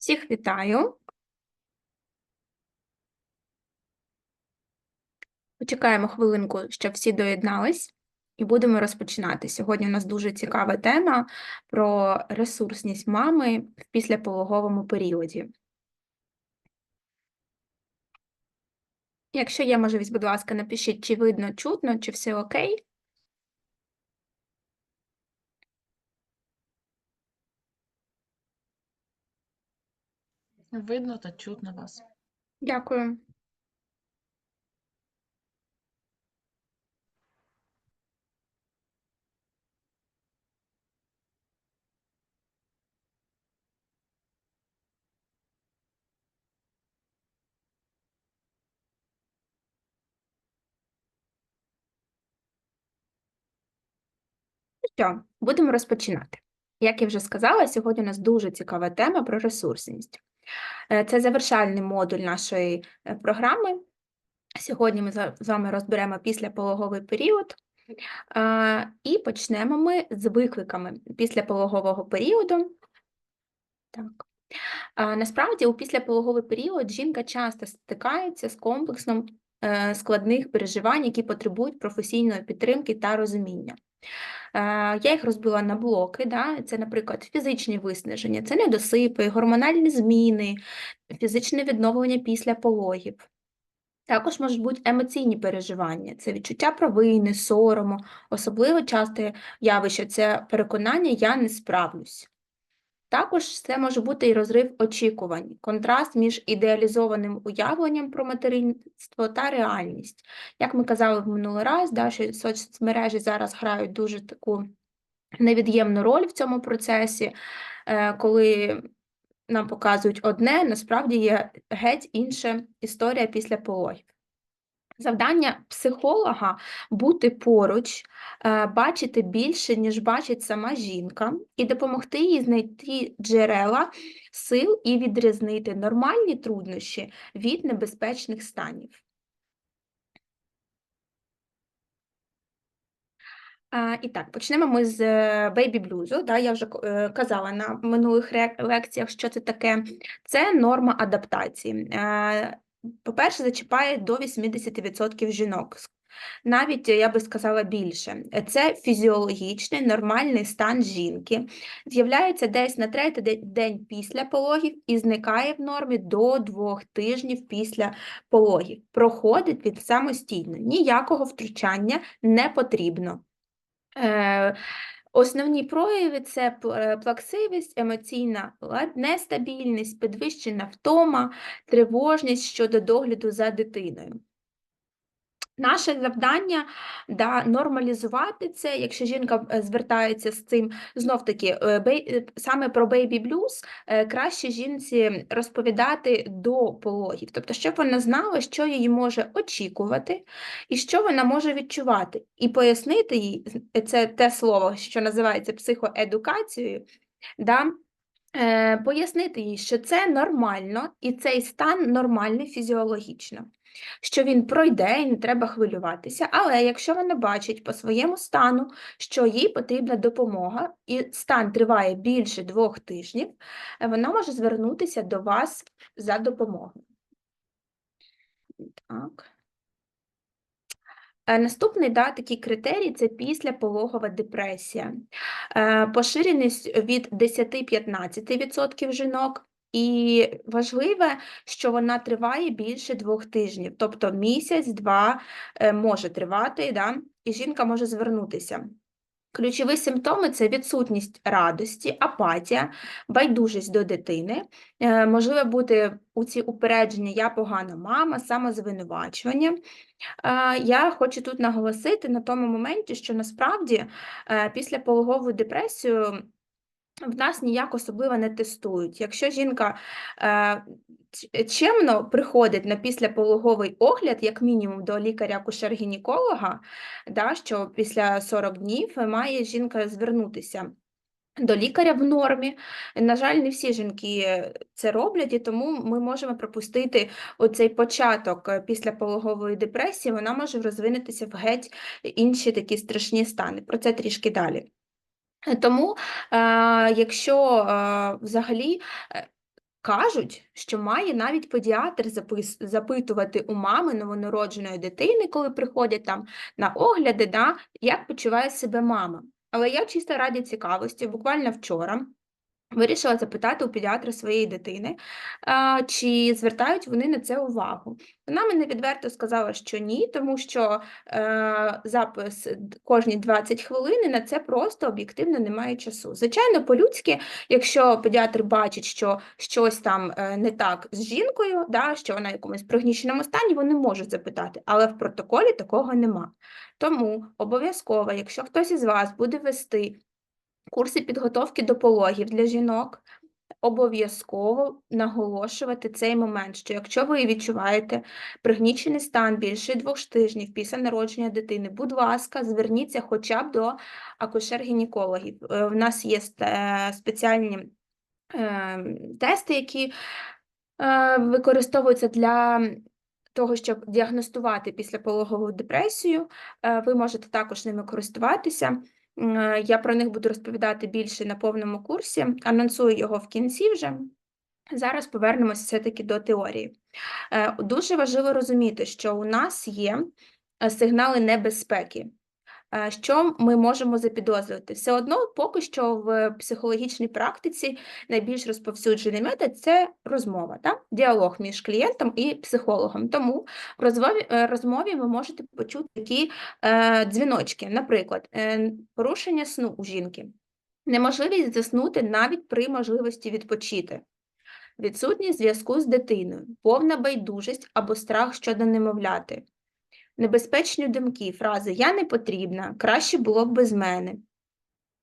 Всіх вітаю. Почекаємо хвилинку, щоб всі доєднались, і будемо розпочинати. Сьогодні у нас дуже цікава тема про ресурсність мами в післяпологовому періоді. Якщо є можливість, будь ласка, напишіть, чи видно, чутно, чи все окей. Видно та чутно вас. Дякую. Що, будемо розпочинати. Як я вже сказала, сьогодні у нас дуже цікава тема про ресурсність. Е, Це завершальний модуль нашої е, програми. Сьогодні ми з вами розберемо післяпологовий період. І почнемо ми з викликами післяпологового періоду. Так. Насправді, у післяпологовий період жінка часто стикається з комплексом е, складних переживань, які потребують професійної підтримки та розуміння. Е, Я їх розбила на блоки. Да? Це, наприклад, фізичні виснаження, це недосипи, гормональні зміни, фізичне відновлення після пологів. Також можуть бути емоційні переживання, це відчуття провини, сорому, особливо часте явище це переконання я не справлюсь. Також це може бути і розрив очікувань, контраст між ідеалізованим уявленням про материнство та реальність. Як ми казали в минулий раз, да, що соцмережі зараз грають дуже таку невід'ємну роль в цьому процесі, е, коли нам показують одне, насправді є геть інша історія після пологів. Завдання психолога бути поруч, е, бачити більше, ніж бачить сама жінка, і допомогти їй знайти джерела сил і відрізнити нормальні труднощі від небезпечних станів. І так, почнемо ми з бейбі-блюзу. Да, я вже е, казала на минулих лекціях, що це таке. Це норма адаптації. По-перше, зачіпає до 80% жінок. Навіть я би сказала більше. Це фізіологічний нормальний стан жінки. З'являється десь на третій день після пологів і зникає в нормі до двох тижнів після пологів. Проходить він самостійно. Ніякого втручання не потрібно. Е, Основні прояви це е, плаксивість, емоційна нестабільність, підвищена втома, тривожність щодо догляду за дитиною. Наше завдання да, нормалізувати це, якщо жінка е, звертається з цим, знов таки, е, е, саме про blues е, краще жінці розповідати до пологів, тобто, щоб вона знала, що її може очікувати і що вона може відчувати, і пояснити їй це те слово, що називається психоедукацією, да, пояснити їй, що це нормально і цей стан нормальний фізіологічно що він пройде і не треба хвилюватися. Але якщо вона бачить по своєму стану, що їй потрібна допомога, і стан триває більше двох тижнів, вона може звернутися до вас за допомогою. Так. Е, Наступний да, такий критерій це післяпологова депресія. Е, Поширеність від 10-15% жінок. І важливе, що вона триває більше двох тижнів, тобто місяць-два е, може тривати, да, і жінка може звернутися. Ключові симптоми це відсутність радості, апатія, байдужість до дитини, е, можливе бути у ці упередження я погана мама, самозвинувачування. Е, Я хочу тут наголосити на тому моменті, що насправді після пологову депресію в нас ніяк особливо не тестують. Якщо жінка е, чемно приходить на післяпологовий огляд, як мінімум до лікаря-акушер-гінеколога, да, що після 40 днів має жінка звернутися. До лікаря в нормі. На жаль, не всі жінки це роблять, і тому ми можемо пропустити оцей початок е, післяпологової депресії, вона може розвинутися в геть інші такі страшні стани. Про це трішки далі. Тому, якщо взагалі е, Кажуть, що має навіть педіатр запитувати у мами новонародженої дитини, коли приходять там на огляди, да, як почуває себе мама. Але я чисто раді цікавості, буквально вчора вирішила запитати у педіатра своєї дитини, чи звертають вони на це увагу. Вона мені відверто сказала, що ні, тому що е, запис кожні 20 хвилин і на це просто об'єктивно немає часу. Звичайно, по-людськи, якщо педіатр бачить, що щось там е, не так з жінкою, да, що вона в якомусь пригніченому стані, вони можуть запитати, але в протоколі такого нема. Тому обов'язково, якщо хтось із вас буде вести курси підготовки до пологів для жінок, обов'язково наголошувати цей момент, що якщо ви відчуваєте пригнічений стан більше двох тижнів після народження дитини, будь ласка, зверніться хоча б до акушер-гінекологів. Е, В нас є спеціальні е, тести, які е, використовуються для того, щоб діагностувати післяпологову депресію. Е, Ви можете також ними користуватися. Е, Я про них буду розповідати більше на повному курсі, анонсую його в кінці вже. Зараз повернемося все-таки до теорії. Е, Дуже важливо розуміти, що у нас є е, сигнали небезпеки. Е, Що ми можемо запідозрити? Все одно, поки що в психологічній практиці найбільш розповсюджений метод це розмова, так? діалог між клієнтом і психологом. Тому в розмові, е, розмові ви можете почути такі е, дзвіночки, наприклад, е, порушення сну у жінки, неможливість заснути навіть при можливості відпочити. Відсутність зв'язку з дитиною, повна байдужість або страх щодо немовляти, небезпечні думки, фрази Я не потрібна, краще було б без мене.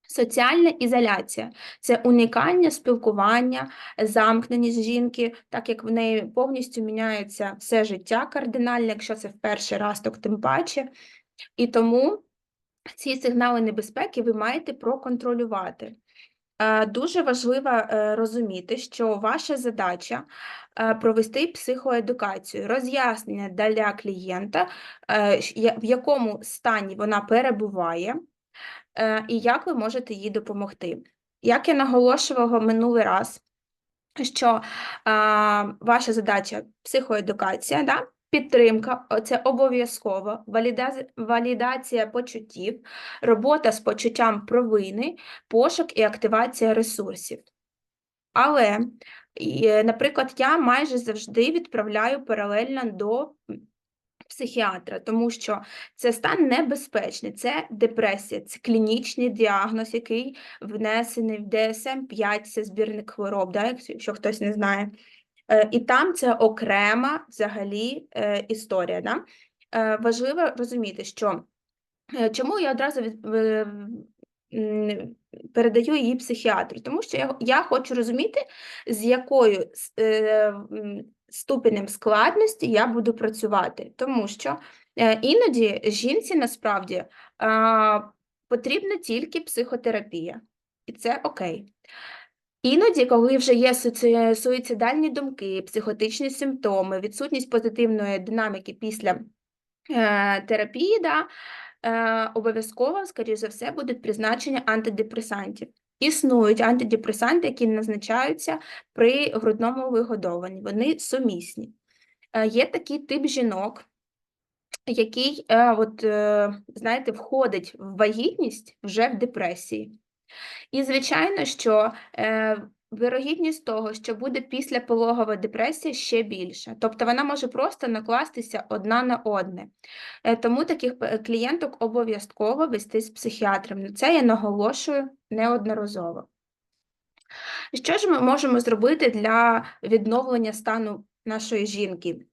Соціальна ізоляція це уникання спілкування, замкненість жінки, так як в неї повністю міняється все життя кардинально, якщо це в перший раз, то тим паче. І тому ці сигнали небезпеки ви маєте проконтролювати. Е, Дуже важливо е, розуміти, що ваша задача провести психоедукацію, роз'яснення для клієнта, е, в якому стані вона перебуває, е, і як ви можете їй допомогти. Як я наголошувала минулий раз, що ваша задача психоедукація, да? підтримка, це обов'язково, валідація почуттів, робота з почуттям провини, пошук і активація ресурсів. Але, е, наприклад, я майже завжди відправляю паралельно до психіатра, тому що це стан небезпечний, це депресія, це клінічний діагноз, який внесений в DSM-5, це збірник хвороб, да, якщо хтось не знає. Е, І там це окрема взагалі е, історія. Да? Важливо розуміти, що Чому я одразу передаю її психіатру? Тому що я, я хочу розуміти, з якою е, ступенем складності я буду працювати. Тому що е, іноді жінці насправді а, потрібна тільки психотерапія, і це окей. Іноді, коли вже є суїцидальні думки, психотичні симптоми, відсутність позитивної динаміки після е, терапії, да, е, обов'язково, скоріш за все, будуть призначення антидепресантів. Існують антидепресанти, які назначаються при грудному вигодовуванні. Вони сумісні. Е, Є такий тип жінок, який, е, от, знаєте, входить в вагітність вже в депресії. І, звичайно, що вирогідність того, що буде післяпологова депресія, ще більша. Тобто вона може просто накластися одна на одне. Е, тому таких клієнток обов'язково вести з психіатром. На Це я наголошую неодноразово. Що ж ми можемо зробити для відновлення стану нашої жінки?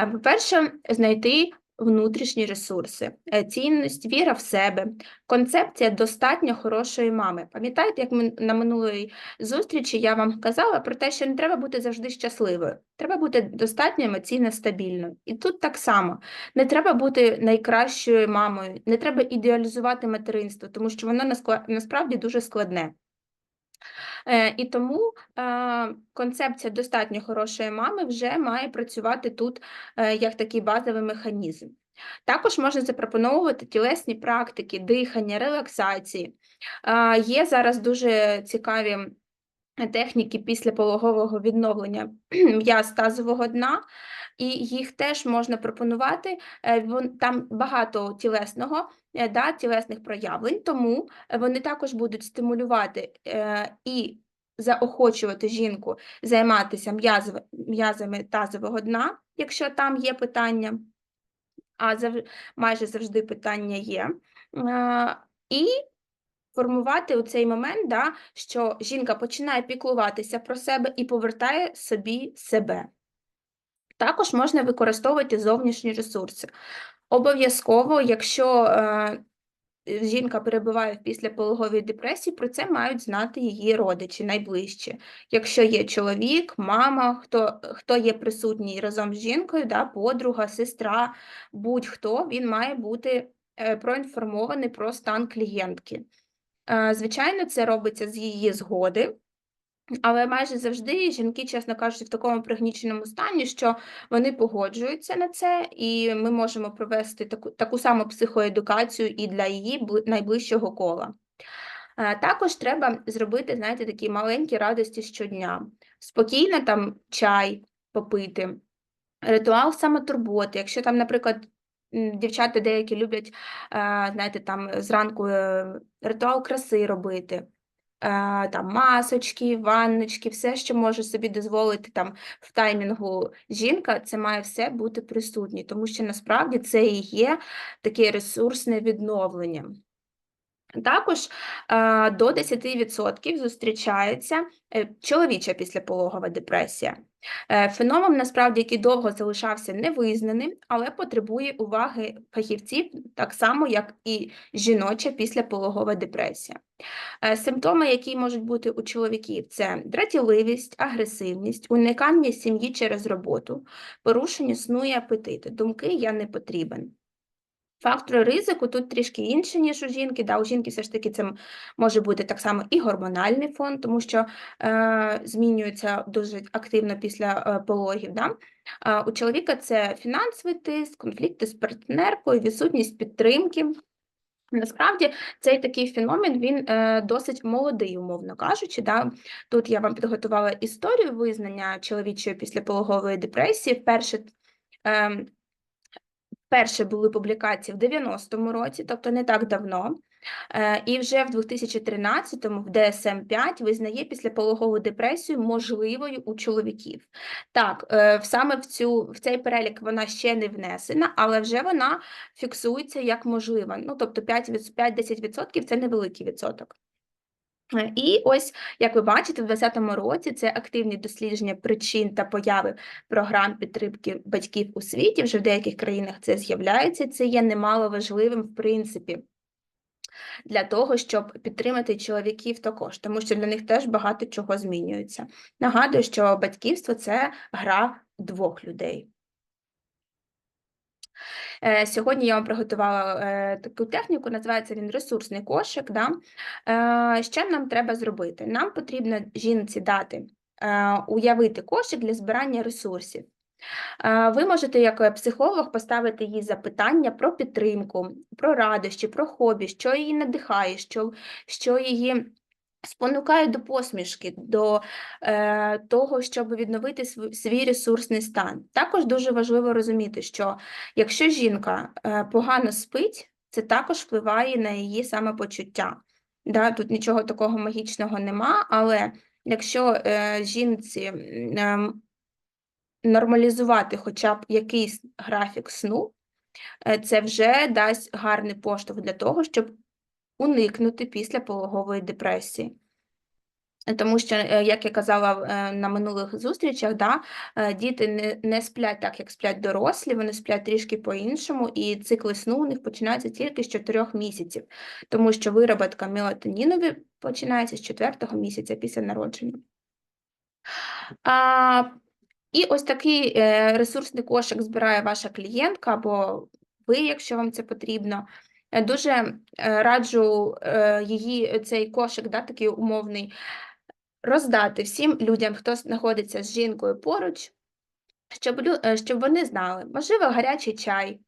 Е, По-перше, знайти внутрішні ресурси, е, цінність, віра в себе, концепція достатньо хорошої мами. Пам'ятаєте, як ми на минулої зустрічі я вам казала про те, що не треба бути завжди щасливою, треба бути достатньо емоційно стабільною. І тут так само не треба бути найкращою мамою, не треба ідеалізувати материнство, тому що воно насправді дуже складне. Е, І тому е, концепція достатньо хорошої мами вже має працювати тут е, як такий базовий механізм. Також можна запропонувати тілесні практики, дихання, релаксації. Є зараз дуже цікаві техніки післяпологового відновлення м'яз тазового дна, і їх теж можна пропонувати. Е, Там багато тілесного, е, да, тілесних проявлень, тому вони також будуть стимулювати е, і заохочувати жінку займатися м'язами тазового дна, якщо там є питання, а майже завжди питання є. Е, І формувати у цей момент, да, що жінка починає піклуватися про себе і повертає собі себе. Також можна використовувати зовнішні ресурси. Обов'язково, якщо е, жінка перебуває в післяпологовій депресії, про це мають знати її родичі найближчі. Якщо є чоловік, мама, хто, хто є присутній разом з жінкою, да, подруга, сестра, будь-хто, він має бути е, проінформований про стан клієнтки. Е, Звичайно, це робиться з її згоди, але майже завжди жінки, чесно кажучи, в такому пригніченому стані, що вони погоджуються на це, і ми можемо провести таку, таку саму психоедукацію і для її найближчого кола. Е, Також треба зробити, знаєте, такі маленькі радості щодня. Спокійно там чай попити, ритуал самотурботи. Якщо там, наприклад, дівчата деякі люблять, е, знаєте, там зранку е, ритуал краси робити, там масочки, ванночки, все, що може собі дозволити там в таймінгу жінка, це має все бути присутнє, тому що насправді це і є таке ресурсне відновлення. Також е, до 10% зустрічається е, чоловіча післяпологова депресія. Е, Феномен, насправді, який довго залишався невизнаним, але потребує уваги фахівців, так само, як і жіноча післяпологова депресія. Е, Симптоми, які можуть бути у чоловіків, це дратівливість, агресивність, уникання сім'ї через роботу, порушення сну і апетиту, думки «я не потрібен». Фактори ризику тут трішки інші, ніж у жінки. Да, у жінки все ж таки це може бути так само і гормональний фон, тому що е, змінюється дуже активно після е, пологів. Да? Е, у чоловіка це фінансовий тиск, конфлікти з партнеркою, відсутність підтримки. Насправді цей такий феномен він е, досить молодий, умовно кажучи. Да? Тут я вам підготувала історію визнання чоловічої післяпологової депресії. Вперше ем, Перші були публікації в 90-му році, тобто не так давно. Е, І вже в 2013-му в DSM-5 визнає післяпологову депресію можливою у чоловіків. Так, е, саме в, цю, в цей перелік вона ще не внесена, але вже вона фіксується як можлива. Ну, тобто 5-10% це невеликий відсоток. Е, І ось, як ви бачите, в 2020 році це активні дослідження причин та появи програм підтримки батьків у світі. Вже в деяких країнах це з'являється. Це є немало важливим, в принципі, для того, щоб підтримати чоловіків також, тому що для них теж багато чого змінюється. Нагадую, що батьківство це гра двох людей. Е, Сьогодні я вам приготувала е, таку техніку, називається він ресурсний кошик. Да? Е, Що нам треба зробити? Нам потрібно жінці дати уявити кошик для збирання ресурсів. Ви можете, як психолог, поставити їй запитання про підтримку, про радощі, про хобі, що її надихає, що, що її спонукає до посмішки, до е, того, щоб відновити св- свій ресурсний стан. Також дуже важливо розуміти, що якщо жінка е, погано спить, це також впливає на її самопочуття. Да, тут нічого такого магічного нема, але якщо е, жінці ем, нормалізувати хоча б якийсь графік сну, е, це вже дасть гарний поштовх для того, щоб уникнути післяпологової депресії. Е, Тому що, е, як я казала е, на минулих зустрічах, да, е, діти не, не сплять так, як сплять дорослі, вони сплять трішки по-іншому, і цикли сну у них починаються тільки з 4 місяців, тому що вироботка мелатонінові починається з 4 місяця після народження. А, і ось такий ресурсний кошик збирає ваша клієнтка або ви, якщо вам це потрібно. Е, Дуже е, раджу е, її цей кошик, да, такий умовний, роздати всім людям, хто знаходиться з жінкою поруч, щоб, щоб вони знали, можливо, гарячий чай,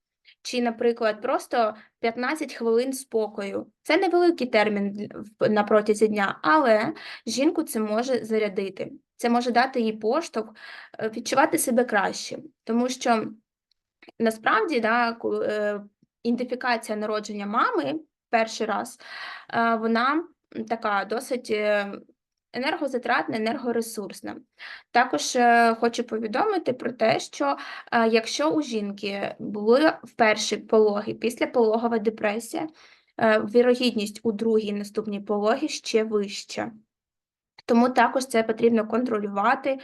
чи, наприклад, просто 15 хвилин спокою. Це невеликий термін на протязі дня, але жінку це може зарядити. Це може дати їй поштовх відчувати себе краще, тому що насправді да, ідентифікація народження мами перший раз, е, вона така досить е, енергозатратна, енергоресурсна. Також е, хочу повідомити про те, що якщо у жінки були вперше пологи, післяпологова депресія, е, вірогідність у другій наступній пологі ще вища. Тому також це потрібно контролювати,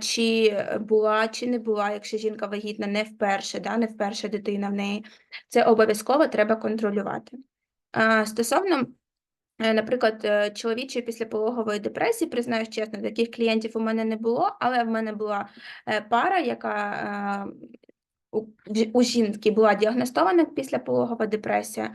чи була, чи не була, якщо жінка вагітна не вперше, да, не вперше дитина в неї. Це обов'язково треба контролювати. Стосовно, е, наприклад, е, чоловічої післяпологової депресії, признаюсь чесно, таких клієнтів у мене не було, але в мене була е, пара, яка у, жінки була діагностована післяпологова депресія,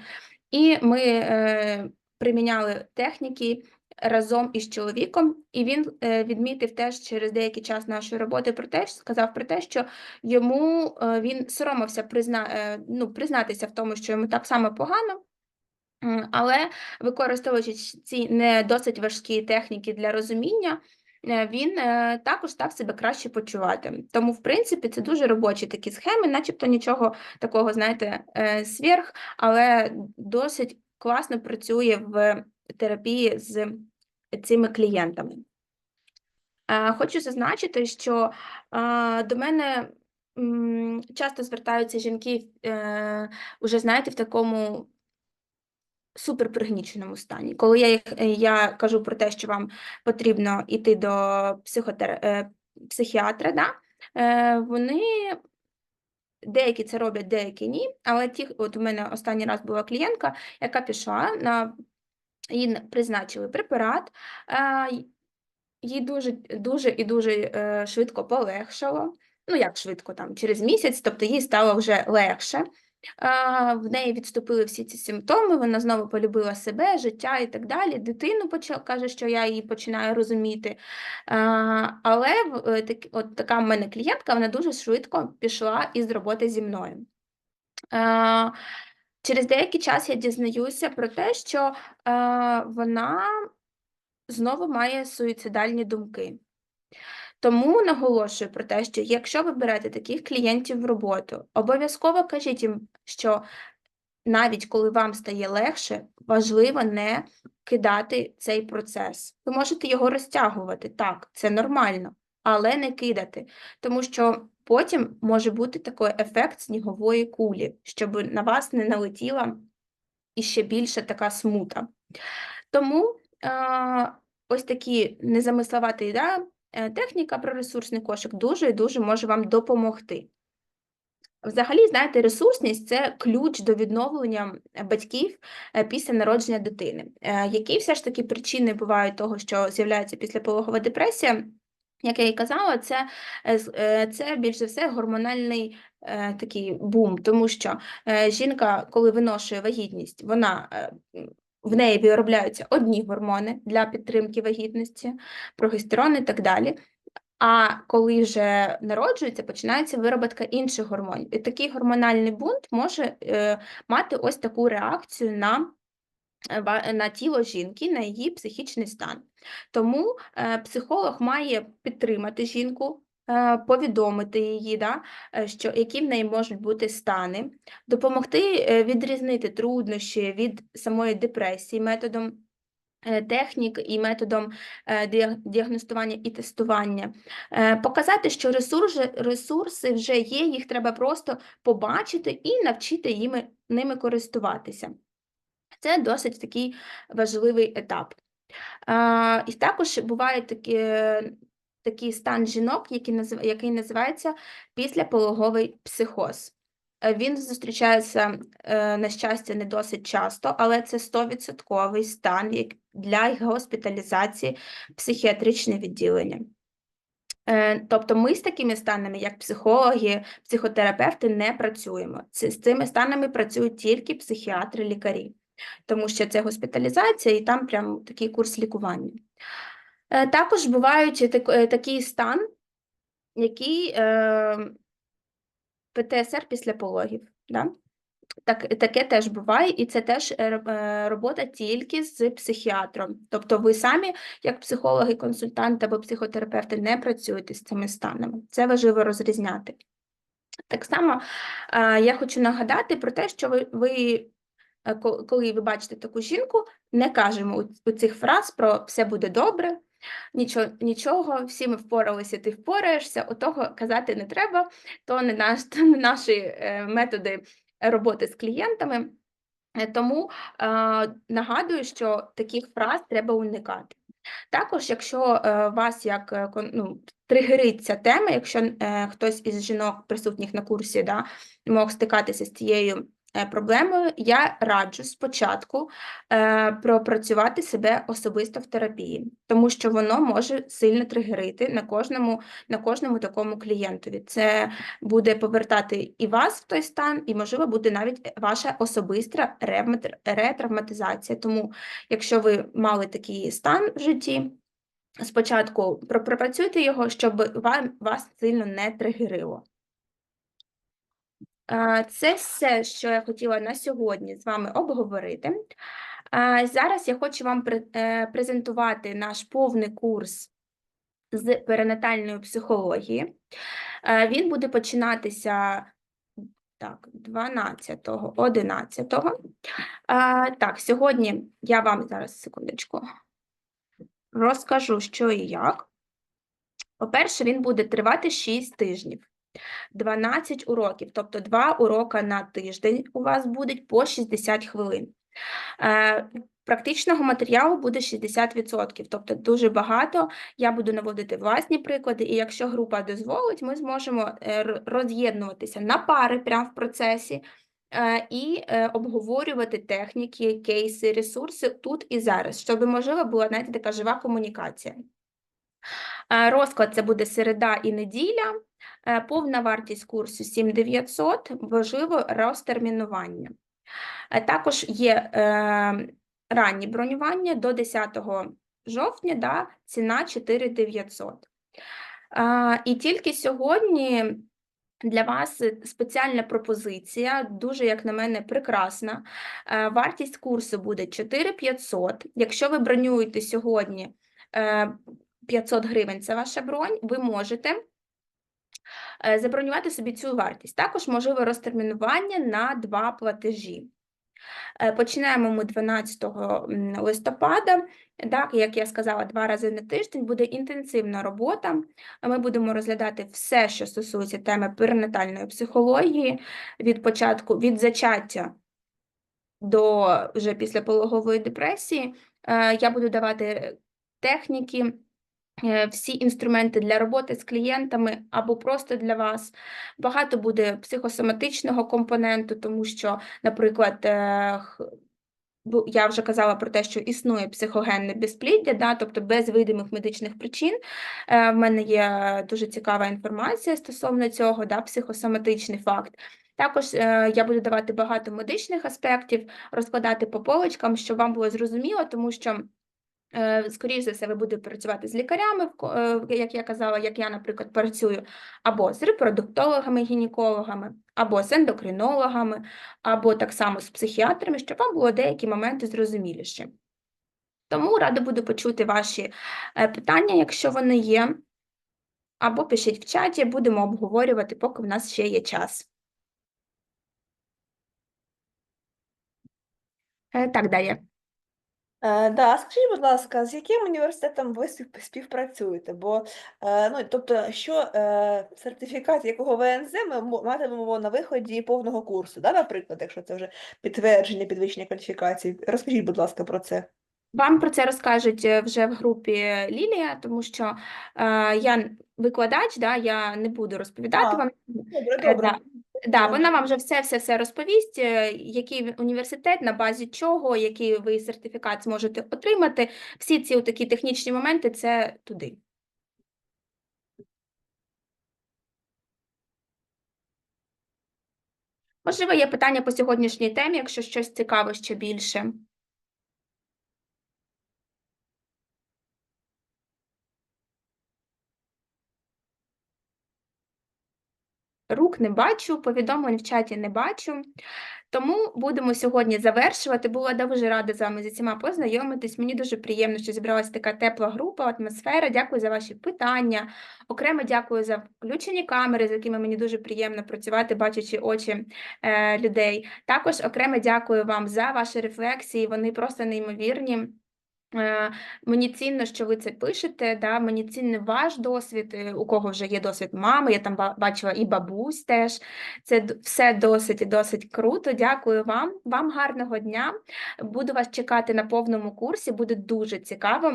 і ми приміняли техніки разом із чоловіком, і він е, відмітив теж через деякий час нашої роботи про те, сказав про те, що йому е, він соромився призна, е, ну, признатися в тому, що йому так само погано. Але використовуючи ці не досить важкі техніки для розуміння, він також став себе краще почувати. Тому, в принципі, це дуже робочі такі схеми, начебто нічого такого, знаєте, сверх, але досить класно працює в терапії з цими клієнтами. Е, Хочу зазначити, що е, до мене часто звертаються жінки, е, уже знаєте, в такому суперпригніченому стані. Коли я їх е, я кажу про те, що вам потрібно йти до психотер... е, психіатра, да? е, вони деякі це роблять, деякі ні. Але ті, от у мене останній раз була клієнтка, яка пішла на їй призначили препарат. їй дуже, дуже і дуже е, швидко полегшало. Ну, як швидко, там, через місяць, тобто їй стало вже легше. В неї відступили всі ці симптоми, вона знову полюбила себе, життя і так далі. Дитину почала, каже, що я її починаю розуміти. Але е, от така в мене клієнтка, вона дуже швидко пішла із роботи зі мною. Через деякий час я дізнаюся про те, що е, вона знову має суїцидальні думки. Тому наголошую про те, що якщо ви берете таких клієнтів в роботу, обов'язково кажіть їм, що навіть коли вам стає легше, важливо не кидати цей процес. Ви можете його розтягувати, так, це нормально, але не кидати, тому що потім може бути такий ефект снігової кулі, щоб на вас не налетіла іще більше така смута. Тому е, ось такі незамисловаті да, е, техніка про ресурсний кошик дуже і дуже може вам допомогти. Взагалі, знаєте, ресурсність це ключ до відновлення батьків е, після народження дитини. Е, Які все ж таки причини бувають того, що з'являється післяпологова депресія? Як я і казала, це, е, е, це більш за все гормональний е, такий бум, тому що жінка, коли виношує вагітність, вона в неї виробляються одні гормони для підтримки вагітності, прогестерон і так далі. А коли вже народжується, починається вироботка інших гормонів. І такий гормональний бунт може мати ось таку реакцію на, на тіло жінки, на її психічний стан. Тому е, психолог має підтримати жінку, е, повідомити її, да, е, що, які в неї можуть бути стани, допомогти е, відрізнити труднощі від самої депресії методом е, технік і методом е, діагностування і тестування. Е, Показати, що ресурси, ресурси вже є, їх треба просто побачити і навчити ними користуватися. Це досить такий важливий етап. А, І також буває такі, такий стан жінок, який, який називається післяпологовий психоз. Е, Він зустрічається, е, на щастя, не досить часто, але це 100% стан для госпіталізації психіатричне відділення. Е, Тобто ми з такими станами, як психологи, психотерапевти, не працюємо. З цими станами працюють тільки психіатри, лікарі, тому що це госпіталізація і там прям такий курс лікування. Е, Також бувають е, такий стан, який е, ПТСР після пологів. Да? Так, таке теж буває, і це теж ро- робота тільки з психіатром. Тобто ви самі, як психологи, консультанти або психотерапевти, не працюєте з цими станами. Це важливо розрізняти. Так само я хочу нагадати про те, що ви, ви коли ви бачите таку жінку, не кажемо у- цих фраз про все буде добре, нічого, нічого, всі ми впоралися, ти впораєшся, отого казати не треба, то не, наш, то не наші е, методи роботи з клієнтами. Е, Тому е, нагадую, що таких фраз треба уникати. Також, якщо е, вас як е, ну, тригерить тема, якщо е, хтось із жінок, присутніх на курсі, да, мог стикатися з цією е, проблемою, я раджу спочатку е, пропрацювати себе особисто в терапії, тому що воно може сильно тригерити на кожному, на кожному такому клієнтові. Це буде повертати і вас в той стан, і, можливо, буде навіть ваша особиста ретравматизація. Тому, якщо ви мали такий стан в житті, спочатку пропрацюйте його, щоб вам, вас сильно не тригерило. Це все, що я хотіла на сьогодні з вами обговорити. Зараз я хочу вам е, презентувати наш повний курс з перинатальної психології. Він буде починатися так, 12, 11. А, Так, сьогодні я вам зараз секундочку розкажу, що і як. По-перше, він буде тривати 6 тижнів. 12 уроків, тобто 2 урока на тиждень у вас будуть по 60 хвилин. Е, Практичного матеріалу буде 60%, тобто дуже багато. Я буду наводити власні приклади, і якщо група дозволить, ми зможемо е, роз'єднуватися на пари прямо в процесі е, і обговорювати техніки, кейси, ресурси тут і зараз, щоб можливо була знаєте, така жива комунікація. Е, Розклад це буде середа і неділя. Е, Повна вартість курсу 7900, важливо розтермінування. Е, Також є ранні бронювання до 10 жовтня, да, ціна 4900. Е, І тільки сьогодні для вас спеціальна пропозиція, дуже, як на мене, прекрасна. Вартість курсу буде 4500. Якщо ви бронюєте сьогодні 500 гривень, це ваша бронь, ви можете е, забронювати собі цю вартість. Також можливе розтермінування на два платежі. Е, Починаємо ми 12 листопада. Так, як я сказала, два рази на тиждень буде інтенсивна робота. Ми будемо розглядати все, що стосується теми перинатальної психології від початку, від зачаття до вже післяпологової депресії. Е, Я буду давати техніки, всі інструменти для роботи з клієнтами або просто для вас. Багато буде психосоматичного компоненту, тому що, наприклад, е, я вже казала про те, що існує психогенне безпліддя, да, тобто без видимих медичних причин. Е, В мене є дуже цікава інформація стосовно цього, да, психосоматичний факт. Також е, я буду давати багато медичних аспектів, розкладати по полочкам, щоб вам було зрозуміло, тому що Е, Скоріше за все, ви будете працювати з лікарями, е, як я казала, як я, наприклад, працюю, або з репродуктологами, гінекологами, або з ендокринологами, або так само з психіатрами, щоб вам було деякі моменти зрозуміліші. Тому рада буду почути ваші е, питання, якщо вони є, або пишіть в чаті, будемо обговорювати, поки в нас ще є час. Так, Дар'я. Е, да, скажіть, будь ласка, з яким університетом ви спів- співпрацюєте? Бо, е, ну, тобто, що е, сертифікат якого ВНЗ ми мо- матимемо на виході повного курсу, да, наприклад, якщо це вже підтвердження підвищення кваліфікації. Розкажіть, будь ласка, про це. Вам про це розкажуть е, вже в групі Лілія, тому що е, я викладач, да, я не буду розповідати А, вам. Добре, Е, добре. да. Да, вона вам вже все, все, все розповість, е, який університет, на базі чого, який ви сертифікат зможете отримати. Всі ці такі технічні моменти це туди. Можливо, є питання по сьогоднішній темі, якщо щось цікаве ще більше. Рук не бачу, повідомлень в чаті не бачу. Тому будемо сьогодні завершувати. Була дуже рада з вами з усіма познайомитись. Мені дуже приємно, що зібралася така тепла група, атмосфера. Дякую за ваші питання. Окремо дякую за включені камери, з якими мені дуже приємно працювати, бачачи очі е, людей. Також окремо дякую вам за ваші рефлексії. Вони просто неймовірні. Е, Мені цінно, що ви це пишете. Да? Мені цінний ваш досвід, е, у кого вже є досвід мами. Я там бачила і бабусь теж. Це все досить і досить круто. Дякую вам. Вам гарного дня. Буду вас чекати на повному курсі. Буде дуже цікаво.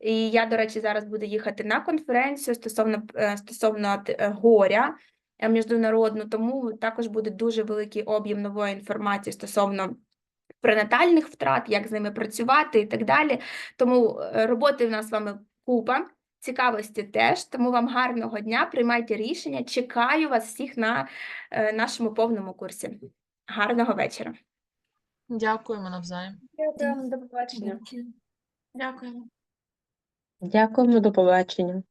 І я, до речі, зараз буду їхати на конференцію стосовно, е, стосовно горя міжнародну, тому також буде дуже великий об'єм нової інформації стосовно пренатальних втрат, як з ними працювати і так далі. Тому е, роботи в нас з вами купа, цікавості теж. Тому вам гарного дня, приймайте рішення. Чекаю вас всіх на е, нашому повному курсі. Гарного вечора. Дякуємо навзаєм. Дякую, до побачення. Дякуємо. Дякуємо, до побачення.